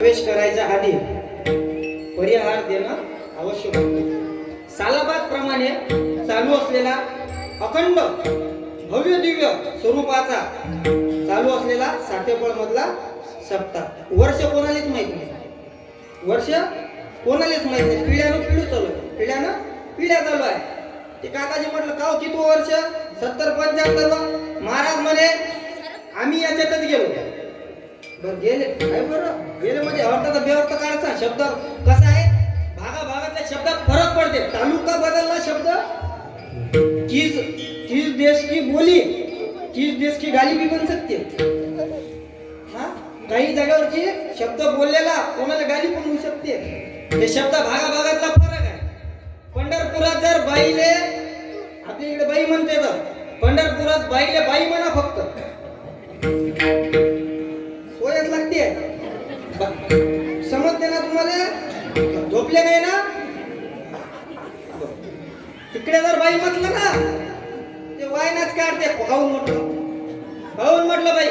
प्रवेश करायच्या आधी परिहार देणं आवश्यक होतं. सालाबाद प्रमाणे चालू असलेला अखंड भव्य दिव्य स्वरूपाचा चालू असलेला साठेफळ मधला सप्ताह. वर्ष कोणालाच माहीत नाही. वर्ष कोणालाच माहीत नाही. पिढ्यानं पिढी चालू आहे. पिढ्यानं पिढ्या चालू आहे. ते काकाजी म्हटलं का हो किती वर्ष? सत्तर पंच्याहत्तर महाराज म्हणे आम्ही याच्यातच गेलो. बर गेले. काय बरं गेले म्हणजे अर्थाचा बेअर्थ काढायचा शब्द. कसा आहे? भागा भागातल्या शब्दात फरक पडते. तालुका बदलला शब्द. किस किस देश की बोली किस देश की गाली भी बन सकते. हा? काही जागेवरची शब्द बोललेला कोणाला गाली पण होऊ शकते. हे शब्द भागा भागातला फरक आहे. पंढरपुरात जर बाईले आपल्या इकडे बाई म्हणते तर पंढरपुरात बाईले बाई म्हणा फक्त. सोयच समजते ना तुम्हाला झोपले नाही ना? तिकडे जर बाई म्हटलं ना ते वायनाच काढते खाऊन म्हटलं. खाऊन म्हटलं बाई.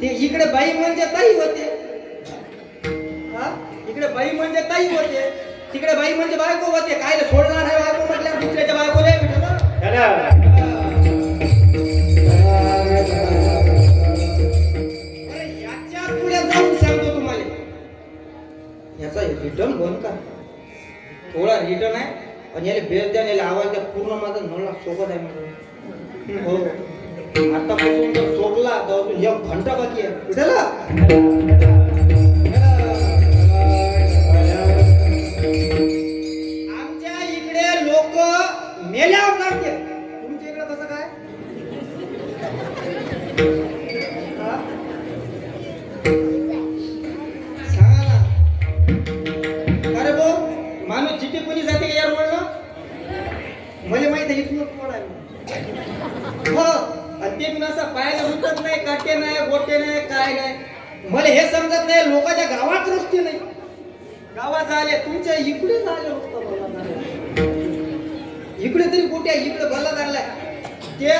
ते इकडे बाई म्हणजे ताई होते. हा? इकडे बाई म्हणजे ताई होते. तिकडे बाई म्हणजे बायको होते. काय सोडणार आहे बायको म्हटल्या दुसऱ्याच्या बायकोला भेटलं રિટર્ન रिटर्न बंद का थोडा रिटर्न आहे आणि याला बेस द्या याला आवाज द्या. पूर्ण माझा नळला सोबत आहे म्हणजे हो. आतापासून जर सोडला तर अजून एक घंटा बाकी आहे. आमच्या इकडे लोक मेल्यावर तुमच्या इकडे कसं काय? माणूस कोणी जाते का या रोडला मला म्हणजे माहीत आहे इथूनच रोड आहे. हो आणि ते पण असं पायाला उतरत नाही काटे नाही गोटे नाही काय नाही. मला हे समजत नाही लोकांच्या गावात रस्ते नाही. गावात आले तुमच्या इकडे झाले इकडे तरी कुठे आहे? इकडे भरला झालाय. ते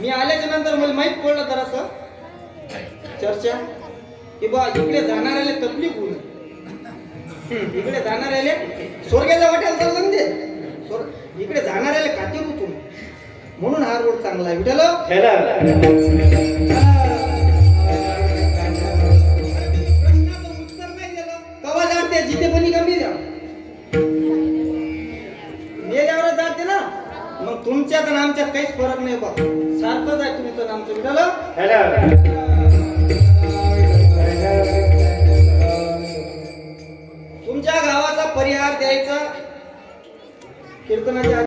मी आल्याच्यानंतर मला माहीत पडलं तर असं. चर्चा. की बा इकडे जाणाऱ्याला तकलीफ होईल. इकडे जाणाऱ्याले स्वर्गाच्या वाट्याला चाललं ते स्वर्ग- इकडे जाणाऱ्याला काते होतो म्हणून हा रोड चांगला आहे. जाते जिथे पण कमी द्या जाते ना मग तुमच्यात आणि आमच्यात काहीच फरक नाही बा सारखंच आहे तुमचं आणि आमचं. विठ्ठल तुमच्या कीर्तनाच्या